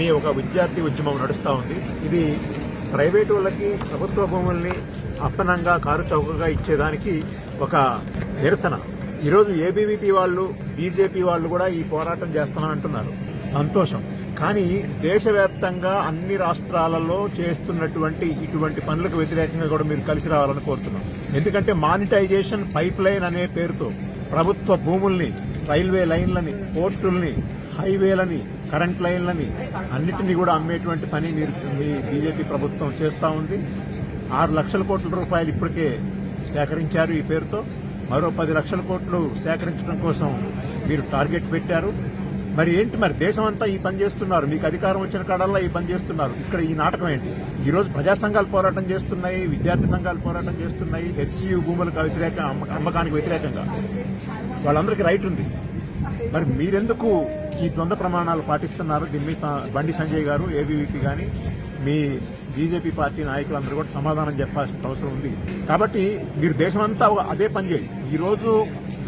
అని ఒక విద్యార్థి ఉద్యమం నడుస్తూ ఉంది. ఇది ప్రైవేటు వాళ్ళకి ప్రభుత్వ భూముల్ని అప్పనంగా కారు చౌకగా ఇచ్చేదానికి ఒక నిరసన. ఈరోజు ఏబీవీపీ వాళ్ళు బీజేపీ వాళ్ళు కూడా ఈ పోరాటం చేస్తామని అంటున్నారు. సంతోషం. కానీ దేశవ్యాప్తంగా అన్ని రాష్ట్రాలలో చేస్తున్నటువంటి ఇటువంటి పనులకు వ్యతిరేకంగా కూడా మీరు కలిసి రావాలని కోరుతున్నాం. ఎందుకంటే మానిటైజేషన్ పైప్ లైన్ అనే పేరుతో ప్రభుత్వ భూముల్ని రైల్వే లైన్లని పోర్టుల్ని హైవేలని కరెంట్ లైన్లని అన్నిటినీ కూడా అమ్మేటువంటి పని మీరు మీ బీజేపీ ప్రభుత్వం చేస్తూ ఉంది. ఆరు లక్షల కోట్ల రూపాయలు ఇప్పటికే సేకరించారు ఈ పేరుతో. మరో పది లక్షల కోట్లు సేకరించడం కోసం మీరు టార్గెట్ పెట్టారు. మరి ఏంటి మరి దేశం అంతా ఈ పని చేస్తున్నారు? మీకు అధికారం వచ్చిన కాడల్లా ఈ పని చేస్తున్నారు. ఇక్కడ ఈ నాటకం ఏంటి? ఈ రోజు ప్రజా సంఘాలు పోరాటం చేస్తున్నాయి విద్యార్థి సంఘాలు పోరాటం చేస్తున్నాయి హెచ్సియు భూములకు వ్యతిరేక అమ్మకానికి వ్యతిరేకంగా. వాళ్ళందరికీ రైట్ ఉంది. మరి మీరెందుకు ఈ ద్వంద్వ ప్రమాణాలు పాటిస్తున్నారు. దీని బండి సంజయ్ గారు ఏబీవీపీ కానీ మీ బీజేపీ పార్టీ నాయకులందరూ కూడా సమాధానం చెప్పాల్సిన అవసరం ఉంది. కాబట్టి మీరు దేశమంతా అదే పని ఈరోజు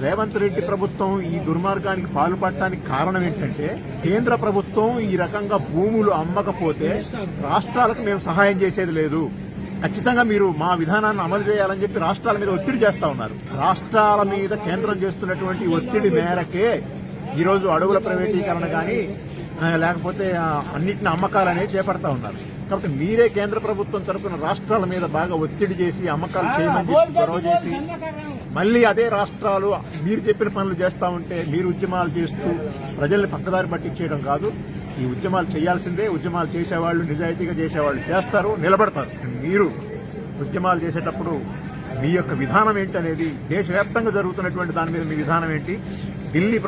రేవంత్ రెడ్డి ప్రభుత్వం ఈ దుర్మార్గానికి పాల్పడటానికి కారణం ఏంటంటే కేంద్ర ప్రభుత్వం ఈ రకంగా భూములు అమ్మకపోతే రాష్ట్రాలకు మేము సహాయం చేసేది లేదు. ఖచ్చితంగా మీరు మా విధానాన్ని అమలు చేయాలని చెప్పి రాష్ట్రాల మీద ఒత్తిడి చేస్తా ఉన్నారు. రాష్ట్రాల మీద కేంద్రం చేస్తున్నటువంటి ఒత్తిడి మేరకే ఈరోజు అడవుల ప్రైవేటీకరణ కానీ లేకపోతే అన్నిటిని అమ్మకాలనే చేపడతా ఉన్నారు. కాబట్టి మీరే కేంద్ర ప్రభుత్వం తరపున రాష్ట్రాల మీద బాగా ఒత్తిడి చేసి అమ్మకాలు చేయమని చెప్పి గొడవ చేసి మళ్ళీ అదే రాష్ట్రాలు మీరు చెప్పిన పనులు చేస్తా ఉంటే మీరు ఉద్యమాలు చేస్తూ ప్రజల్ని పక్కదారి పట్టించేయడం కాదు. ఈ ఉద్యమాలు చేయాల్సిందే. ఉద్యమాలు చేసేవాళ్ళు నిజాయితీగా చేసేవాళ్ళు చేస్తారు నిలబడతారు. మీరు ఉద్యమాలు చేసేటప్పుడు మీ యొక్క విధానం ఏంటి అనేది దేశవ్యాప్తంగా జరుగుతున్నటువంటి దాని మీద మీ విధానం ఏంటి? ఢిల్లీ